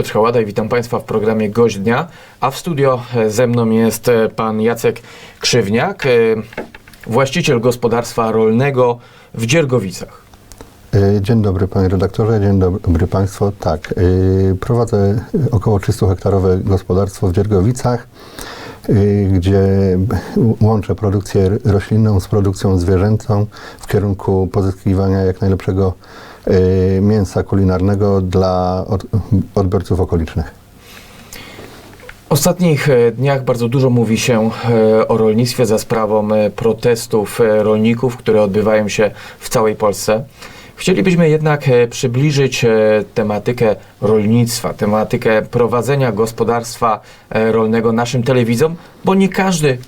Piotr Hałada i witam Państwa w programie Gość Dnia, a w studio e, ze mną jest e, pan Jacek Krzywniak, e, właściciel gospodarstwa rolnego w Dziergowicach. Dzień dobry panie redaktorze, dzień dobry państwo. Tak, prowadzę około 300 hektarowe gospodarstwo w Dziergowicach, gdzie łączę produkcję roślinną z produkcją zwierzęcą w kierunku pozyskiwania jak najlepszego e, mięsa kulinarnego dla od- odbiorców okolicznych. W ostatnich e, dniach bardzo dużo mówi się e, o rolnictwie za sprawą e, protestów rolników, które odbywają się w całej Polsce. Chcielibyśmy jednak e, przybliżyć e, tematykę rolnictwa, tematykę prowadzenia gospodarstwa e, rolnego naszym telewidzom, bo nie każdy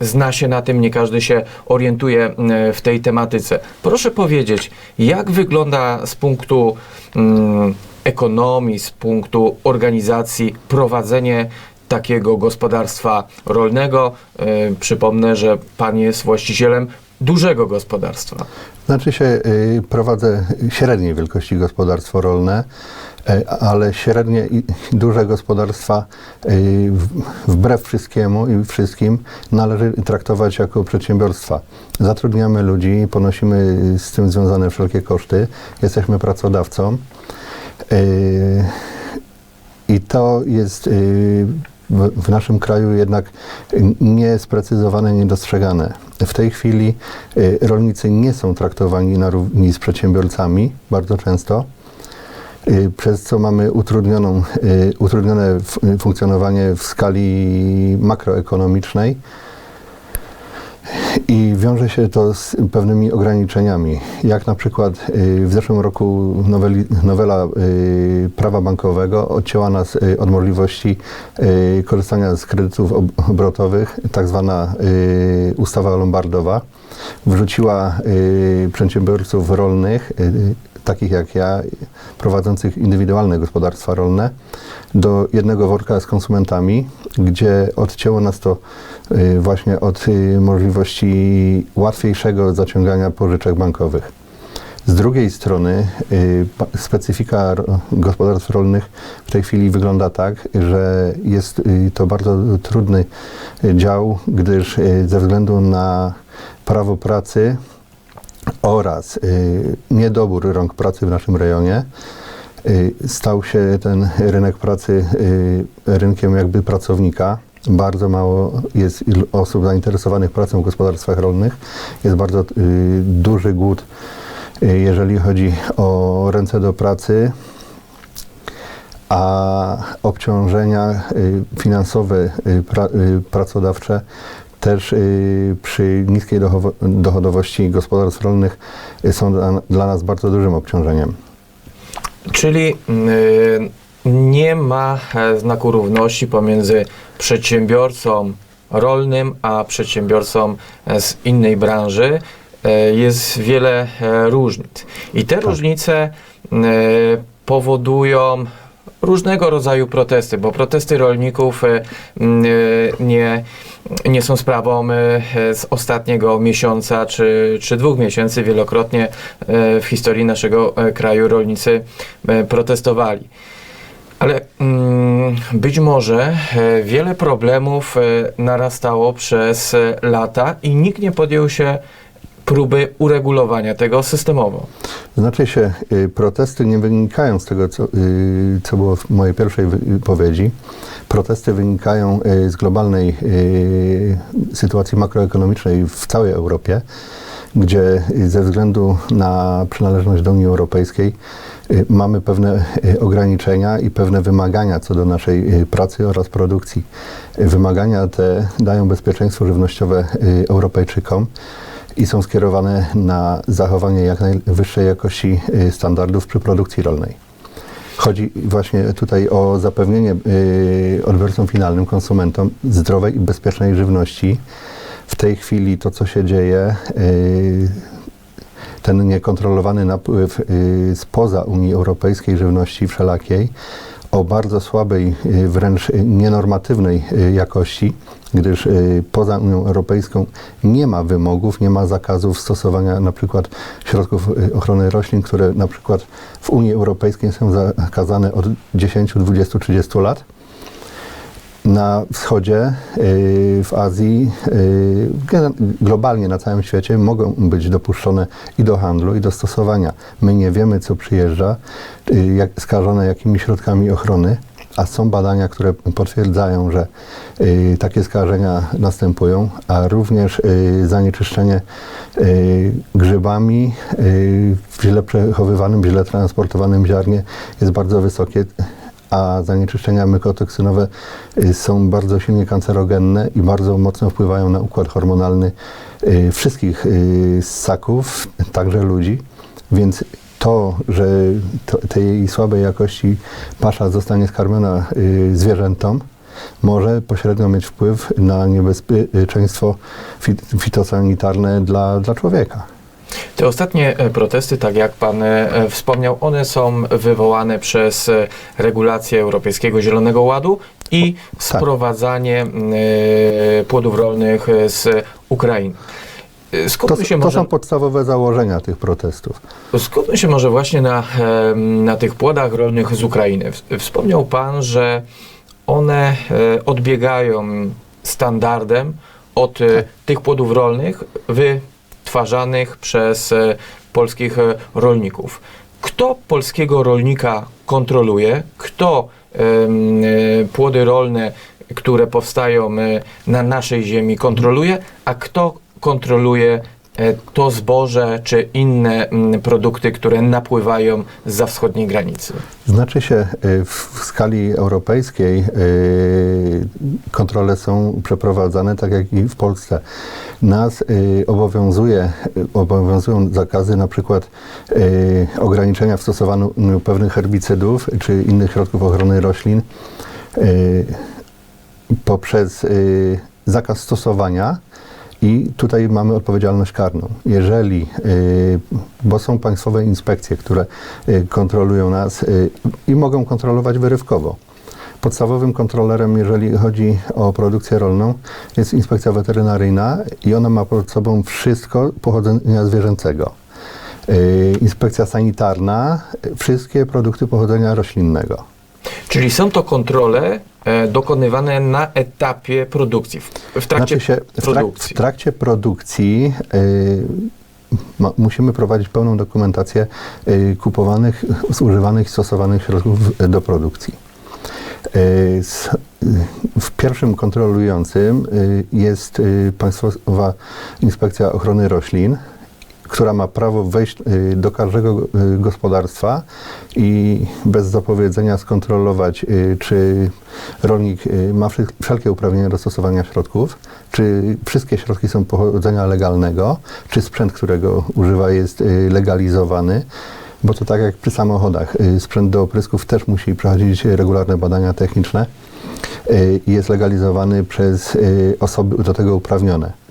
zna się na tym, nie każdy się orientuje w tej tematyce. Proszę powiedzieć, jak wygląda z punktu mm, ekonomii, z punktu organizacji prowadzenie takiego gospodarstwa rolnego? E, Przypomnę, że pan jest właścicielem dużego gospodarstwa. Znaczy się, y, prowadzę średniej wielkości gospodarstwo rolne, e, ale średnie i duże gospodarstwa y, wbrew wszystkiemu i wszystkim należy traktować jako przedsiębiorstwa. Zatrudniamy ludzi, ponosimy z tym związane wszelkie koszty, jesteśmy pracodawcą. Y, I to jest y, w, w naszym kraju jednak niesprecyzowane, niedostrzegane. W tej chwili y, rolnicy nie są traktowani na równi z przedsiębiorcami bardzo często, y, przez co mamy utrudnioną, y, utrudnione funkcjonowanie w skali makroekonomicznej. I wiąże się to z pewnymi ograniczeniami, jak na przykład y, w zeszłym roku noweli, nowela y, prawa bankowego odcięła nas y, od możliwości korzystania z kredytów ob- obrotowych, tak zwana ustawa lombardowa. Wrzuciła przedsiębiorców rolnych, takich jak ja, prowadzących indywidualne gospodarstwa rolne, do jednego worka z konsumentami, gdzie odcięło nas to właśnie od y, możliwości łatwiejszego zaciągania pożyczek bankowych. Z drugiej strony y, specyfika gospodarstw rolnych w tej chwili wygląda tak, że jest y, to bardzo trudny y, dział, gdyż y, ze względu na prawo pracy oraz y, niedobór rąk pracy w naszym rejonie y, stał się ten rynek pracy y, rynkiem jakby pracownika. Bardzo mało jest osób zainteresowanych pracą w gospodarstwach rolnych. Jest bardzo y, duży głód, y, jeżeli chodzi o ręce do pracy, a obciążenia y, finansowe, y, pra, y, pracodawcze też y, przy niskiej dochodowości gospodarstw rolnych y, są dla, dla nas bardzo dużym obciążeniem. Czyli y, nie ma e, znaku równości pomiędzy przedsiębiorcą rolnym a przedsiębiorcą e, z innej branży. E, Jest wiele różnic. I te różnice e, powodują różnego rodzaju protesty, bo protesty rolników nie, nie są sprawą z ostatniego miesiąca czy, czy dwóch miesięcy. Wielokrotnie w historii naszego kraju rolnicy protestowali. Ale mm, być może e, wiele problemów e, narastało przez e, lata i nikt nie podjął się próby uregulowania tego systemowo. Znaczy się, y, protesty nie wynikają z tego, co, y, co było w mojej pierwszej wypowiedzi. Protesty wynikają y, z globalnej sytuacji makroekonomicznej w całej Europie, gdzie ze względu na przynależność do Unii Europejskiej mamy pewne y, ograniczenia i pewne wymagania co do naszej y, pracy oraz produkcji. Y, Wymagania te dają bezpieczeństwo żywnościowe y, Europejczykom i są skierowane na zachowanie jak najwyższej jakości y, standardów przy produkcji rolnej. Chodzi właśnie tutaj o zapewnienie y, odbiorcom finalnym, konsumentom zdrowej i bezpiecznej żywności. W tej chwili to, co się dzieje, y, ten niekontrolowany napływ y, spoza Unii Europejskiej żywności wszelakiej o bardzo słabej, y, wręcz nienormatywnej y, jakości, gdyż poza Unią Europejską nie ma wymogów, nie ma zakazów stosowania na przykład środków ochrony roślin, które na przykład w Unii Europejskiej są zakazane od 10, 20, 30 lat. Na wschodzie, y, w Azji, y, globalnie na całym świecie mogą być dopuszczone i do handlu, i do stosowania. My nie wiemy, co przyjeżdża, y, jak, skażone jakimi środkami ochrony, a są badania, które potwierdzają, że takie skażenia następują, a również zanieczyszczenie grzybami w źle przechowywanym, źle transportowanym ziarnie jest bardzo wysokie a zanieczyszczenia mykotoksynowe y, są bardzo silnie kancerogenne i bardzo mocno wpływają na układ hormonalny y, wszystkich y, ssaków, także ludzi. Więc to, że tej słabej jakości pasza zostanie skarmiona zwierzętom, może pośrednio mieć wpływ na niebezpieczeństwo fit- fitosanitarne dla, dla człowieka. Te ostatnie e, protesty, tak jak Pan e, wspomniał, one są wywołane przez e, regulację Europejskiego Zielonego Ładu i sprowadzanie m, e, płodów rolnych z Ukrainy. E, To, Skupmy się to może, są podstawowe założenia tych protestów. skupmy się może właśnie na, na tych płodach rolnych z Ukrainy. W- Wspomniał Pan, że one odbiegają standardem od e, tych płodów rolnych wytwarzanych przez e, polskich e, rolników. Kto polskiego rolnika kontroluje? Kto e, płody rolne, które powstają na naszej ziemi kontroluje, a kto kontroluje to zboże czy inne mm, produkty, które napływają za wschodniej granicy? Znaczy się, y, w skali europejskiej y, kontrole są przeprowadzane tak jak i w Polsce. Nas obowiązuje, obowiązują zakazy na przykład ograniczenia w stosowaniu pewnych herbicydów czy innych środków ochrony roślin poprzez zakaz stosowania i tutaj mamy odpowiedzialność karną. Jeżeli, y, bo są państwowe inspekcje, które y, kontrolują nas y, i mogą kontrolować wyrywkowo. Podstawowym kontrolerem, jeżeli chodzi o produkcję rolną, jest inspekcja weterynaryjna i ona ma pod sobą wszystko pochodzenia zwierzęcego. Inspekcja sanitarna, wszystkie produkty pochodzenia roślinnego. Czyli są to kontrole e, dokonywane na etapie produkcji, w, trakcie Znaczy się, produkcji. w trakcie produkcji y, ma, musimy prowadzić pełną dokumentację y, kupowanych, zużywanych i stosowanych środków do produkcji. W pierwszym kontrolującym jest Państwowa Inspekcja Ochrony Roślin, która ma prawo wejść do każdego gospodarstwa i bez zapowiedzenia skontrolować, y, czy rolnik y, ma wszelkie uprawnienia do stosowania środków, czy wszystkie środki są pochodzenia legalnego, czy sprzęt, którego używa jest y, legalizowany. Bo to tak jak przy samochodach, sprzęt do oprysków też musi przechodzić regularne badania techniczne i jest legalizowany przez osoby do tego uprawnione.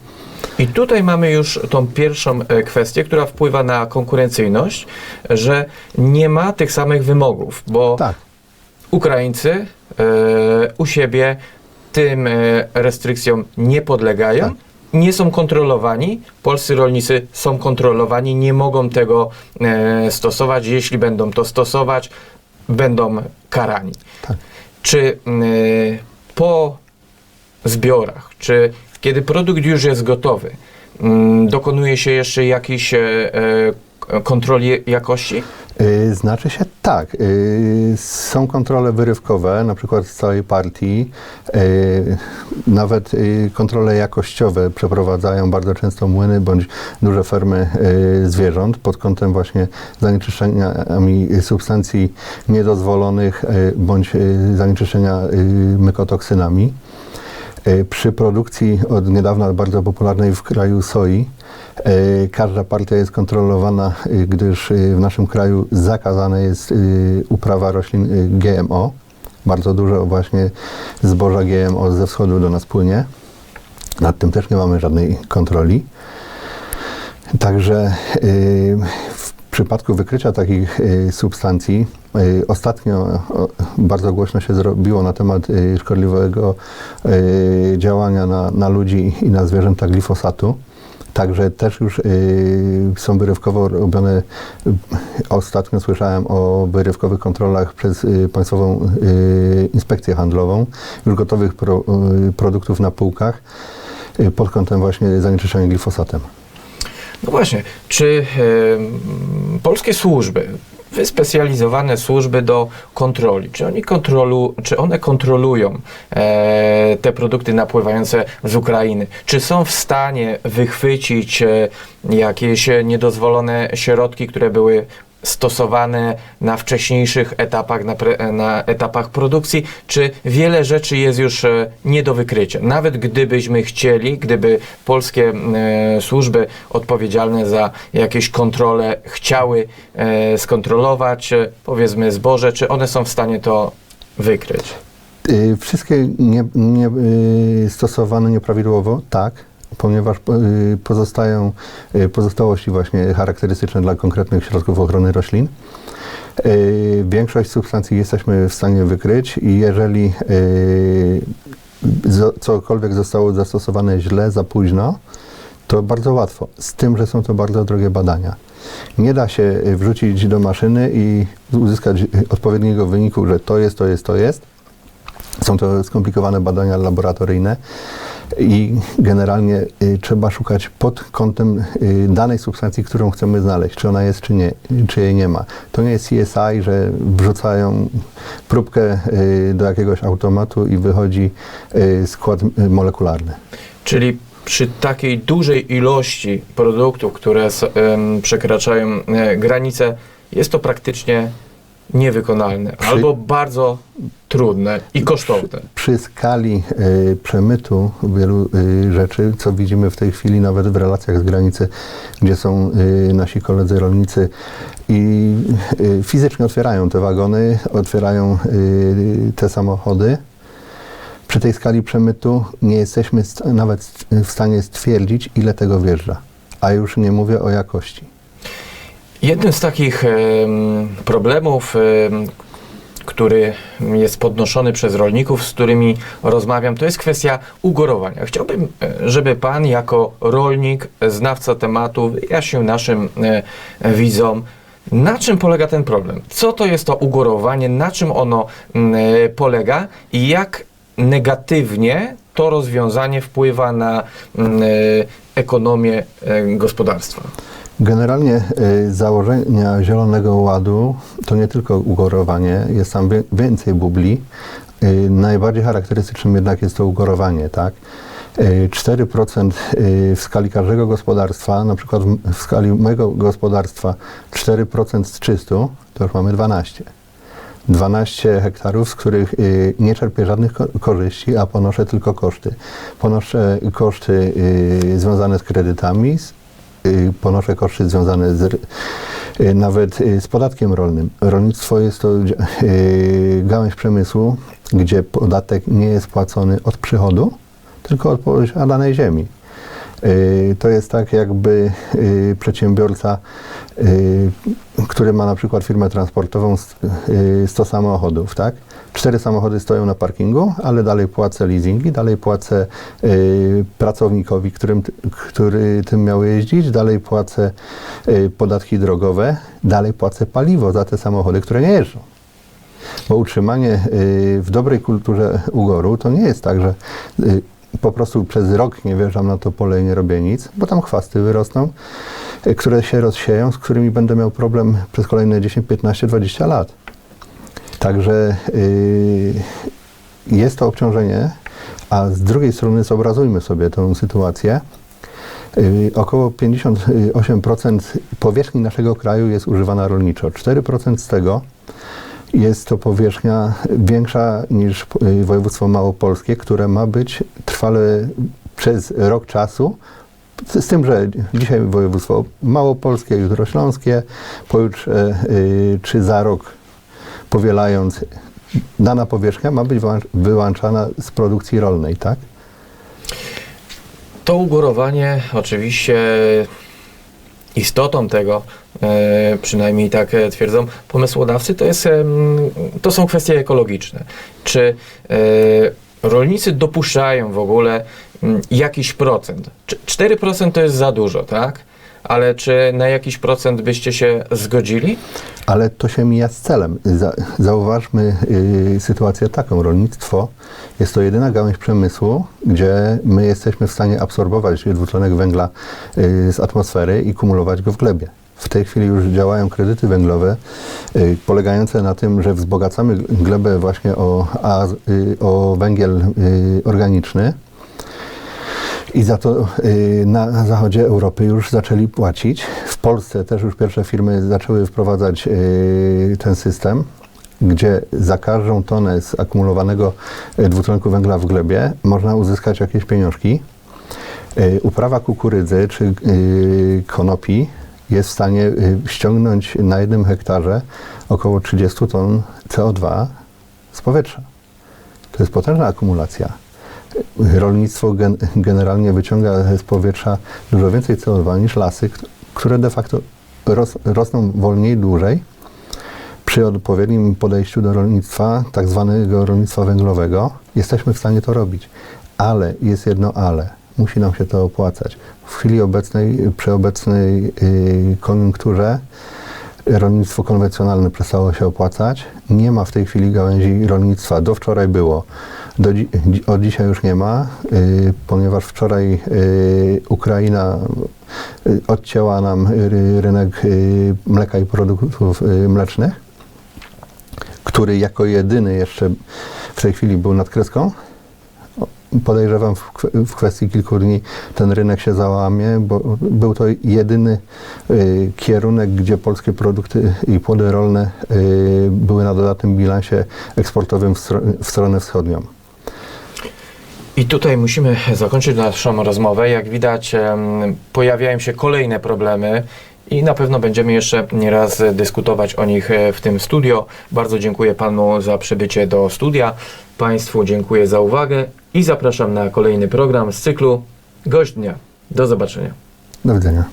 I tutaj mamy już tą pierwszą e, kwestię, która wpływa na konkurencyjność, że nie ma tych samych wymogów, bo Tak. Ukraińcy e, u siebie tym e, restrykcjom nie podlegają. Tak. Nie są kontrolowani, polscy rolnicy są kontrolowani, nie mogą tego e, stosować. Jeśli będą to stosować, będą karani. Tak. Czy m, po zbiorach, czy kiedy produkt już jest gotowy, m, dokonuje się jeszcze jakiejś e, e, kontroli jakości? Y, Znaczy się tak. Są kontrole wyrywkowe, na przykład z całej partii. Nawet kontrole jakościowe przeprowadzają bardzo często młyny bądź duże fermy zwierząt pod kątem właśnie zanieczyszczeniami substancji niedozwolonych bądź zanieczyszczenia mykotoksynami. Y, Przy produkcji od niedawna bardzo popularnej w kraju soi, y, każda partia jest kontrolowana, y, gdyż w naszym kraju zakazane jest uprawa roślin GMO. Bardzo dużo właśnie zboża GMO ze wschodu do nas płynie. Nad tym też nie mamy żadnej kontroli. Także w przypadku wykrycia takich y, substancji, y, ostatnio bardzo głośno się zrobiło na temat y, szkodliwego działania na, na ludzi i na zwierzęta glifosatu. Także też już są wyrywkowo robione. Ostatnio słyszałem o wyrywkowych kontrolach przez Państwową Inspekcję Handlową już gotowych pro, produktów na półkach pod kątem właśnie zanieczyszczenia glifosatem. No właśnie, czy em, polskie służby, wyspecjalizowane służby do kontroli, czy, oni kontrolu, czy one kontrolują e, te produkty napływające z Ukrainy? Czy są w stanie wychwycić e, jakieś niedozwolone środki, które były stosowane na wcześniejszych etapach, na, pre, na etapach produkcji, czy wiele rzeczy jest już e, nie do wykrycia. Nawet gdybyśmy chcieli, gdyby polskie e, służby odpowiedzialne za jakieś kontrole chciały e, skontrolować, e, powiedzmy, zboże, czy one są w stanie to wykryć? Y, Wszystkie nie, nie, y, stosowane nieprawidłowo, tak, ponieważ y, pozostają y, pozostałości właśnie charakterystyczne dla konkretnych środków ochrony roślin. Y, Większość substancji jesteśmy w stanie wykryć i jeżeli cokolwiek zostało zastosowane źle, za późno, to bardzo łatwo. Z tym, że są to bardzo drogie badania. Nie da się wrzucić do maszyny i uzyskać odpowiedniego wyniku, że to jest, to jest, to jest. Są to skomplikowane badania laboratoryjne i generalnie y, trzeba szukać pod kątem y, danej substancji, którą chcemy znaleźć, czy ona jest, czy nie, czy jej nie ma. To nie jest CSI, że wrzucają próbkę y, do jakiegoś automatu i wychodzi skład molekularny. Czyli przy takiej dużej ilości produktów, które przekraczają e, granice, jest to praktycznie niewykonalne Przy- albo bardzo trudne i kosztowne. Przy skali y, przemytu wielu y, rzeczy, co widzimy w tej chwili nawet w relacjach z granicy, gdzie są y, nasi koledzy rolnicy i y, fizycznie otwierają te wagony, otwierają y, te samochody. Przy tej skali przemytu nie jesteśmy st- nawet w stanie stwierdzić, ile tego wjeżdża. A już nie mówię o jakości. Jednym z takich em, problemów, em, który jest podnoszony przez rolników, z którymi rozmawiam, to jest kwestia ugorowania. Chciałbym, e, żeby Pan jako rolnik, znawca tematu wyjaśnił naszym e, widzom, na czym polega ten problem? Co to jest to ugorowanie? Na czym ono e, polega? I jak negatywnie to rozwiązanie wpływa na ekonomię gospodarstwa? Generalnie y, założenia Zielonego Ładu to nie tylko ugorowanie, jest tam więcej bubli. Y, najbardziej charakterystycznym jednak jest to ugorowanie, tak? Y, 4% y, w skali każdego gospodarstwa, na przykład w, skali mojego gospodarstwa 4% z 300, to już mamy 12. 12 hektarów, z których nie czerpię żadnych ko- korzyści, a ponoszę tylko koszty. Ponoszę koszty związane z kredytami, ponoszę koszty związane z, y, nawet y, z podatkiem rolnym. Rolnictwo jest to y, gałęź przemysłu, gdzie podatek nie jest płacony od przychodu, tylko od posiadanej ziemi. Y, To jest tak, jakby y, przedsiębiorca, y, który ma na przykład firmę transportową, st- y, 100 samochodów, tak? Cztery samochody stoją na parkingu, ale dalej płacę leasingi, dalej płacę y, pracownikowi, którym, który tym miał jeździć, dalej płacę y, podatki drogowe, dalej płacę paliwo za te samochody, które nie jeżdżą. Bo utrzymanie y, w dobrej kulturze ugoru to nie jest tak, że y, po prostu przez rok nie wjeżdżam na to pole i nie robię nic, bo tam chwasty wyrosną, y, które się rozsieją, z którymi będę miał problem przez kolejne 10, 15, 20 lat. Także y, jest to obciążenie, a z drugiej strony zobrazujmy sobie tę sytuację. Y, Około 58% powierzchni naszego kraju jest używana rolniczo. 4% z tego jest to powierzchnia większa niż y, województwo małopolskie, które ma być trwale przez rok czasu. Z tym, że dzisiaj województwo małopolskie, jutro śląskie, pojutrze czy za rok powielając, dana powierzchnia ma być wyłącz- wyłączana z produkcji rolnej, tak? To ugorowanie oczywiście istotą tego, e, przynajmniej tak e, twierdzą pomysłodawcy, to, jest, to są kwestie ekologiczne. Czy e, rolnicy dopuszczają w ogóle jakiś procent? Czy 4% to jest za dużo, tak? Ale czy na jakiś procent byście się zgodzili? Ale to się mija z celem. Za, zauważmy y, sytuację taką. Rolnictwo jest to jedyna gałęź przemysłu, gdzie my jesteśmy w stanie absorbować dwutlenek węgla y, z atmosfery i kumulować go w glebie. W tej chwili już działają kredyty węglowe y, polegające na tym, że wzbogacamy glebę właśnie o, az, y, o węgiel y, organiczny. I za to y, na zachodzie Europy już zaczęli płacić. W Polsce też już pierwsze firmy zaczęły wprowadzać y, ten system, gdzie za każdą tonę zakumulowanego y, dwutlenku węgla w glebie można uzyskać jakieś pieniążki. Uprawa kukurydzy czy konopi jest w stanie ściągnąć na jednym hektarze około 30 ton CO2 z powietrza. To jest potężna akumulacja. Rolnictwo gen, generalnie wyciąga z powietrza dużo więcej CO2 niż lasy, kt- które de facto ros, rosną wolniej, dłużej. Przy odpowiednim podejściu do rolnictwa, tak zwanego rolnictwa węglowego, jesteśmy w stanie to robić. Ale jest jedno ale. Musi nam się to opłacać. W chwili obecnej, przy obecnej y, koniunkturze, rolnictwo konwencjonalne przestało się opłacać. Nie ma w tej chwili gałęzi rolnictwa. Do wczoraj było. Do od dzisiaj już nie ma, y, ponieważ wczoraj y, Ukraina y, odcięła nam ry- rynek y, mleka i produktów y, mlecznych, który jako jedyny jeszcze w tej chwili był nad kreską. Podejrzewam w, w kwestii kilku dni ten rynek się załamie, bo był to jedyny y, kierunek, gdzie polskie produkty i płody rolne y, były na dodatnym bilansie eksportowym w, w stronę wschodnią. I tutaj musimy zakończyć naszą rozmowę. Jak widać, pojawiają się kolejne problemy i na pewno będziemy jeszcze nieraz dyskutować o nich e, w tym studio. Bardzo dziękuję panu za przybycie do studia. Państwu dziękuję za uwagę i zapraszam na kolejny program z cyklu Gość Dnia. Do zobaczenia. Do widzenia.